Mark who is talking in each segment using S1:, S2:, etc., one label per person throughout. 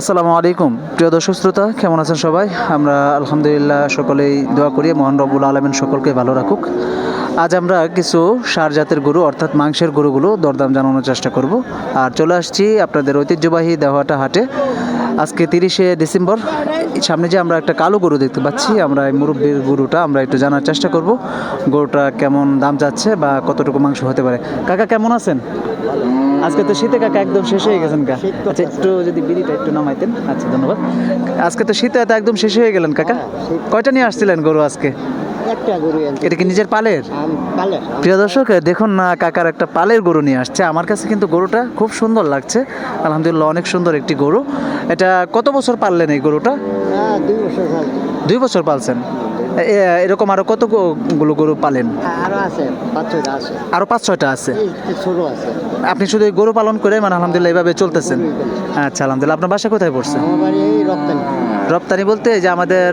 S1: আসসালামু আলাইকুম। প্রিয় দর্শক শ্রোতা, কেমন আছেন সবাই? আমরা আলহামদুলিল্লাহ সকলেই দোয়া করি, মহান রব্বুল আলমিন সকলকে ভালো রাখুক। আজ আমরা কিছু সার জাতের গরু, অর্থাৎ মাংসের গরুগুলো দরদাম জানানোর চেষ্টা করব। আর চলে আসছি আপনাদের ঐতিহ্যবাহী দেওয়াটা হাটে। আজকে তিরিশে ডিসেম্বর, সামনে যে আমরা একটা কালো গরু দেখতে পাচ্ছি, আমরা এই মুরব্বীর গরুটা আমরা একটু জানার চেষ্টা করব। গরুটা কেমন দাম যাচ্ছে বা কতটুকু মাংস হতে পারে। কাকা, কেমন আছেন? আজকে তো শীতে কাকা একদম শেষ হয়ে গেছেন কা। আচ্ছা একটু যদি বিড়িটা একটু নামাইতেন। আচ্ছা ধন্যবাদ। আজকে তো শীতে তো একদম শেষ হয়ে গেলেন কাকা। কয়টা নিয়ে আসছিলেন গরু আজকে? এটা কি নিজের পালের? প্রিয় দর্শক দেখুন না কাকার একটা পালের গরু নিয়ে আসছে। আমার কাছে কিন্তু গরুটা খুব সুন্দর লাগছে। আলহামদুলিল্লাহ অনেক সুন্দর একটি গরু। এটা কত বছর পাললেন এই গরুটা?
S2: হ্যাঁ দুই বছর
S1: পালছেন। এরকম আরও কতগুলো গরু পালেন?
S2: আরও আছে পাঁচ ছয়টা আছে।
S1: আরও পাঁচ ছয়টা আছে? আপনি শুধু এই গরু পালন করে মানে আলহামদুলিল্লাহ এইভাবে চলতেছেন? আচ্ছা আলহামদুলিল্লাহ। আপনার বাসা কোথায় পড়ছে?
S2: আমার বাড়ি এই রপ্তানি।
S1: রপ্তানি বলতে এই যে আমাদের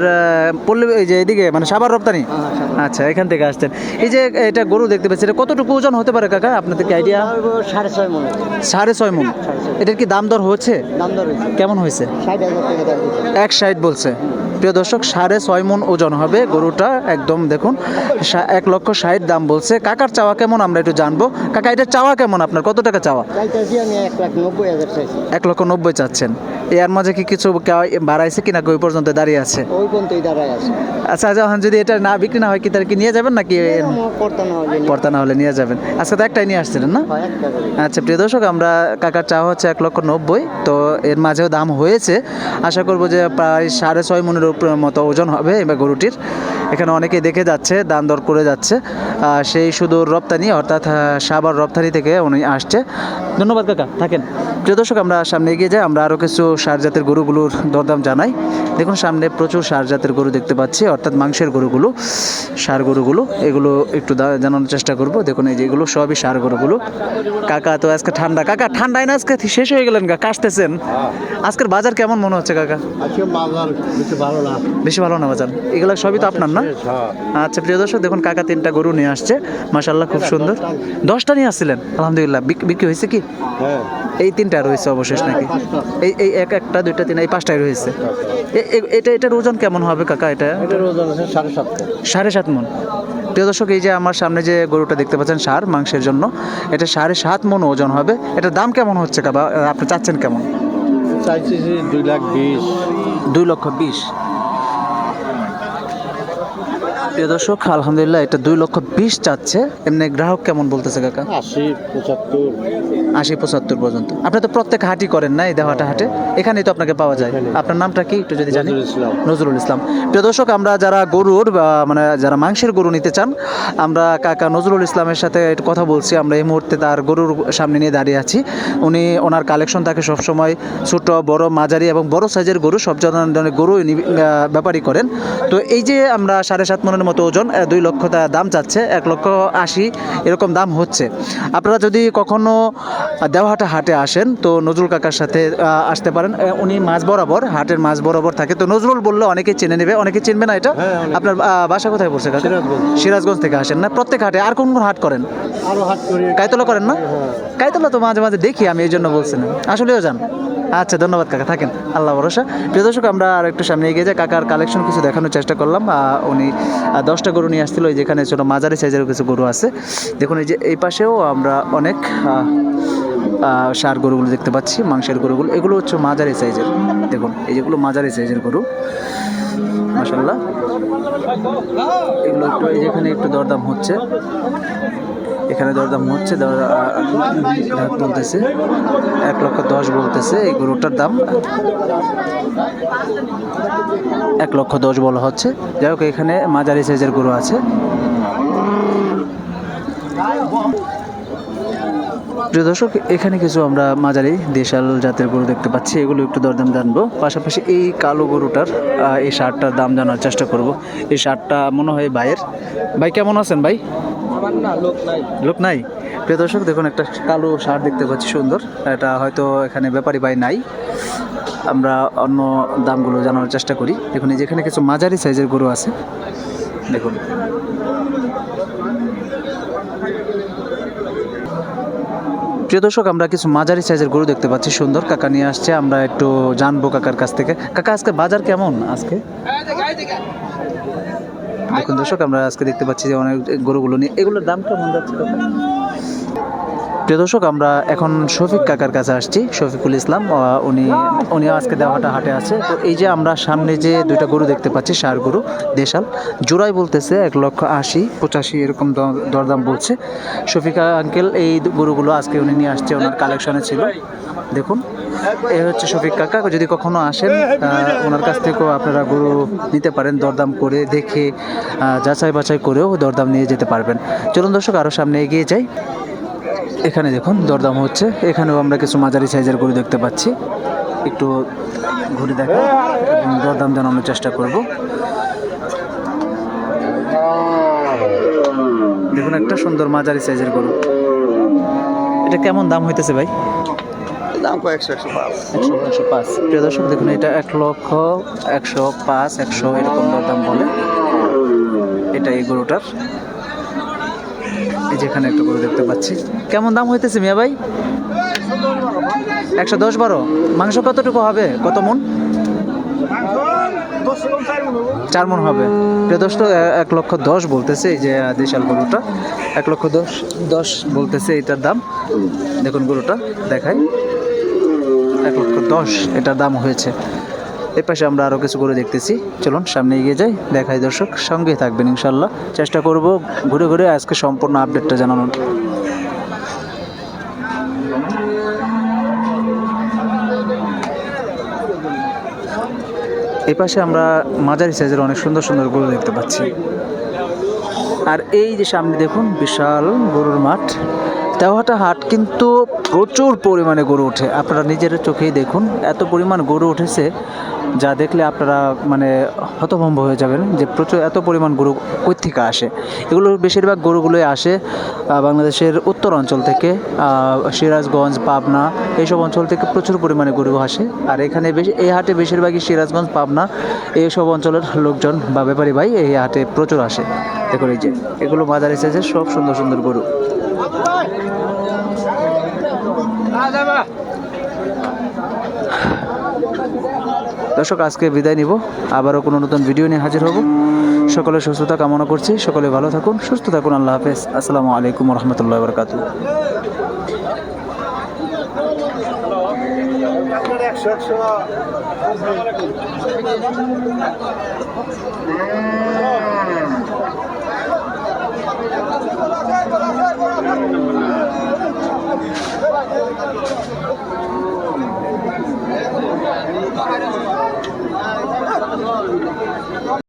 S1: পল্লী এই যে এদিকে মানে সাবার রপ্তানি?
S2: হ্যাঁ,
S1: আচ্ছা এখান থেকে আসছেন। এই যে এটা গরু দেখতে পাচ্ছি এটা কতটুকু ওজন হতে পারে কাকা? আপনাদের কি আইডিয়া
S2: সাড়ে ছয় মন।
S1: সাড়ে ছয় মন। এটার কি দাম দর হচ্ছে
S2: দাম দর হয়েছে।
S1: কেমন হয়েছে? এক সাইড বলছে। প্রিয় দর্শক সাড়ে ছয় মন ওজন হবে গরুটা একদম দেখুন এক লক্ষ ষাট দাম বলছে। কাকার চাওয়া কেমন আমরা একটু জানব। কাকা এটা চাওয়া কেমন আপনার? কত টাকা চাওয়া?
S2: এক
S1: লক্ষ নব্বই চাচ্ছেন। এর মাঝে কি কিছু বাড়াইছে কিনা ওই পর্যন্ত দাঁড়িয়ে আছে?
S2: ওই পর্যন্তই দাঁড়ায় আছে।
S1: আচ্ছা যখন যদি এটা না বিক্রি না হয় কি তার কি নিয়ে যাবেন নাকি?
S2: করতে না হলে
S1: পর্তা না হলে নিয়ে যাবেন। আজকে তো একটাই নিয়ে আসছিলেন না?
S2: হয়
S1: আচ্ছা প্রিয় দর্শক আমরা কাকার চাওয়া হচ্ছে এক লক্ষ নব্বই তো এর মাঝেও দাম হয়েছে। আশা করব যে প্রায় সাড়ে ছয় মনের উপর মতো ওজন হবে এবার গরুটির। এখানে অনেকেই দেখে যাচ্ছে দাম দর করে যাচ্ছে। সেই সুদূর রপ্তানি অর্থাৎ সাবার রপ্তানি থেকে উনি আসছে। ধন্যবাদ কাকা। থাকেন। প্রিয় দর্শক আমরা সামনে এগিয়ে যাই আমরা আরও কিছু সার জাতের গরুগুলোর দরদাম জানাই। দেখুন সামনে প্রচুর সার জাতের গরু দেখতে পাচ্ছি অর্থাৎ মাংসের গরুগুলো সার গরুগুলো এগুলো একটু জানানোর চেষ্টা করব। দেখুন এই যে এগুলো সবই সার গরুগুলো। কাকা তো আজকে ঠান্ডা। কাকা ঠান্ডায় না আজকে শেষ হয়ে গেলেন গা কাশতেছেন? আজকের বাজার কেমন মনে হচ্ছে কাকা?
S2: আজকে বাজার কিছু ভালো না।
S1: বেশি ভালো না বাজার? এগুলো সবই তো আপনার না? আচ্ছা প্রিয় দর্শক দেখুন কাকা তিনটা গরু নিয়ে আসছে। মাশাল্লাহ খুব সুন্দর। দশটা। নিয়ে আসছিলেন? আলহামদুলিল্লাহ। বিক- বিক্রি হয়েছে কি?
S2: হ্যাঁ।
S1: এই তিনটা রয়েছে অবশেষ নাকি? এই এই এক একটা দুইটা তিন এই পাঁচটাই রয়েছে। এটা এটার ওজন কেমন হবে কাকা এটা?
S2: এটার ওজন আছে সাড়ে সাত
S1: সাড়ে সাত মন। প্রিয় দর্শক এই যে আমার সামনে যে গরুটা দেখতে পাচ্ছেন সার মাংসের জন্য এটা সাড়ে সাত মন ওজন হবে। এটার দাম কেমন হচ্ছে কাবা আপনি চাচ্ছেন কেমন?
S2: চাইছি দুই লাখ বিশ।
S1: দুই লক্ষ বিশ। প্রিয় দর্শক আলহামদুলিল্লাহ এটা দুই লক্ষ বিশ চাচ্ছে। এমনি গ্রাহক কেমন বলতেছে কাকা?
S2: আশি পঁচাত্তর।
S1: আশি পঁচাত্তর পর্যন্ত। আপনি তো প্রত্যেক হাটই করেন না এই দেওয়াটা হাটে? এখানেই তো আপনাকে পাওয়া যায়। আপনার নামটা কি একটু যদি জানি?
S2: নজরুল ইসলাম।
S1: প্রিয় দর্শক আমরা যারা গরুর মানে যারা মাংসের গরু নিতে চান আমরা কাকা নজরুল ইসলামের সাথে একটু কথা বলছি। আমরা এই মুহূর্তে তার গরুর সামনে নিয়ে দাঁড়িয়ে আছি। উনি ওনার কালেকশন থাকে সবসময় ছোট বড় মাঝারি এবং বড় সাইজের গরু সব ধরনের গরু ব্যাপারই করেন। তো এই যে আমরা সাড়ে সাত মনের মতো ওজন দুই লক্ষ দাম চাচ্ছে এক লক্ষ আশি এরকম দাম হচ্ছে। আপনারা যদি কখনো দেওয়াহাটা হাটে আসেন তো নজরুল কাকার সাথে আসতে পারেন। উনি মাঝ বরাবর হাটের মাঝ বরাবর থাকে। তো নজরুল বললে অনেকে চেনে নেবে অনেকে চিনবে না এটা।
S2: হ্যাঁ,
S1: আপনার বাসা কোথায় পড়ছে কাকা?
S2: সিরাজগঞ্জ।
S1: থেকে আসেন না? প্রত্যেক হাটে আর কোন কোন হাট করেন?
S2: করি।
S1: করেন না? কাইতলা তো মাঝে মাঝে দেখি আমি এই জন্য বলছিলাম আসলেও যান। আচ্ছা ধন্যবাদ কাকা, থাকেন। আল্লাহ ভরসা। প্রিয় দর্শক, আমরা আর একটু সামনে এগিয়ে যাই। কাকার কালেকশন কিছু দেখানোর চেষ্টা করলাম। উনি দশটা গরু নিয়ে আসছিল যেখানে ছোটো মাঝারি সাইজের কিছু গরু আছে। দেখুন, এই যে এই পাশেও আমরা অনেক সার গরুগুলো দেখতে পাচ্ছি, মাংসের গরুগুলো। এগুলো হচ্ছে মাঝারি সাইজের। দেখুন, এই যেগুলো মাঝারি সাইজের গরু মাসাল্লাহ এগুলো একটু যেখানে একটু দরদাম হচ্ছে, এখানে দরদাম হচ্ছে বলতেছে, এক লক্ষ দশ বলতেছে, এই গরুটার দাম এক লক্ষ দশ বলা হচ্ছে। যাই হোক, এখানে মাঝারি সাইজের গরু আছে। প্রিয় দর্শক এখানে কিছু আমরা মাঝারি দেশাল জাতের গরু দেখতে পাচ্ছি। এগুলো একটু দরদাম জানব। পাশাপাশি এই কালো গরুটার এই শার্টটার দাম জানার চেষ্টা করব। এই শার্টটা মনে হয় ভাইয়ের। ভাই কেমন আছেন ভাই?
S2: লোক নাই।
S1: লোক নাই? প্রিয় দর্শক দেখুন একটা কালো শার্ট দেখতে পাচ্ছি সুন্দর। এটা হয়তো এখানে ব্যাপারী ভাই নাই। আমরা অন্য দামগুলো জানানোর চেষ্টা করি। দেখুন এই যেখানে কিছু মাঝারি সাইজের গরু আছে। দেখুন। প্রিয় দর্শক, আমরা কিছু মাঝারি সাইজের গরু দেখতে পাচ্ছি। সুন্দর, কাকা নিয়ে আসছে। আমরা একটু জানব কাকার কাছ থেকে। কাকা, আজকে বাজার কেমন আজকে? দেখুন দর্শক, আমরা আজকে দেখতে পাচ্ছি যে অনেক গরুগুলো নিয়ে, এগুলোর দাম কেমন যাচ্ছে? প্রিয় দর্শক, আমরা এখন শফিক কাকার কাছে আসছি, শফিকুল ইসলাম। উনি উনি আজকে দেওয়াটা হাটে আছে। তো এই যে আমরা সামনে যে দুইটা গরু দেখতে পাচ্ছি, সার গরু, দেশাল, জোড়াই বলতেছে এক লক্ষ আশি, পঁচাশি এরকম দরদাম বলছে। শফিকা আঙ্কেল এই গরুগুলো আজকে উনি নিয়ে আসছে, ওনার কালেকশনে ছিল। দেখুন, এ হচ্ছে শফিক কাকা, যদি কখনো আসেন ওনার কাছ থেকেও আপনারা গরু নিতে পারেন, দরদাম করে দেখে যাচাই বাছাই করেও দরদাম নিয়ে যেতে পারবেন। চলুন দর্শক আরও সামনে এগিয়ে যাই। এখানে দেখুন দরদাম হচ্ছে। এখানেও আমরা কিছু মাঝারি সাইজের গরু দেখতে পাচ্ছি। একটু ঘুরে দেখা দরদাম জানানোর চেষ্টা করব। দেখুন একটা সুন্দর মাঝারি সাইজের গরু। এটা কেমন দাম হইতেছে ভাই?
S2: দাম একশো পাঁচ।
S1: একশো একশো পাঁচ। প্রিয় দর্শক দেখুন এটা এক লক্ষ একশো পাঁচ একশো এরকম দাম বলে। এটা এই গরুটার। এই যেখানে একটা গরু দেখতে পাচ্ছি। কেমন দাম হইতেছে মিয়া ভাই? একশো দশ বারো। মাংস কতটুকু হবে? কত মন? চার মন হবে। প্রিয় এ- এক লক্ষ দশ বলতেছে এই যে দেশাল গরুটা। এক লক্ষ দশ দশ বলতেছে এটার দাম। দেখুন গরুটা, দেখাই। এক লক্ষ দশ এটার দাম হয়েছে। এর পাশে আমরা আরও কিছু করে দেখতেছি। চলুন, সামনে এগিয়ে যাই, দেখাই দর্শক, সঙ্গেই থাকবেন ইনশাল্লাহ চেষ্টা করব ঘুরে ঘুরে আজকে সম্পূর্ণ আপডেটটা জানানোর। এই পাশে আমরা মাঝারি সাইজের অনেক সুন্দর সুন্দর গরু দেখতে পাচ্ছি। আর এই যে সামনে দেখুন, বিশাল গরুর মাঠ। দেওয়াটা হাট কিন্তু প্রচুর পরিমাণে গরু ওঠে। আপনারা নিজের চোখেই দেখুন, এত পরিমাণ গরু উঠেছে যা দেখলে আপনারা মানে হতভম্ব হয়ে যাবেন যে প্রচুর, এত পরিমাণ গরু থেকে আসে। এগুলো বেশিরভাগ গরুগুলোই আসে বাংলাদেশের উত্তর অঞ্চল থেকে সিরাজগঞ্জ, পাবনা, এইসব অঞ্চল থেকে প্রচুর পরিমাণে গরু আসে। আর এখানে বেশি, এই হাটে বেশিরভাগই সিরাজগঞ্জ, পাবনা, এইসব অঞ্চলের লোকজন বা ব্যাপারী ভাই এই হাটে প্রচুর আসে। দেখুন এই যে, এগুলো মাঝারি সাইজের সব সুন্দর সুন্দর গরু। দর্শক আজকে বিদায় নিব। আবারও কোনো নতুন ভিডিও নিয়ে হাজির হব। সকলে সুস্থতা কামনা করছি। সকলে ভালো থাকুন সুস্থ থাকুন। আল্লাহ হাফেজ। আসসালামু আলাইকুম রহমতুল্লাহ বরকাতু
S2: একশো একশো
S3: Thank you.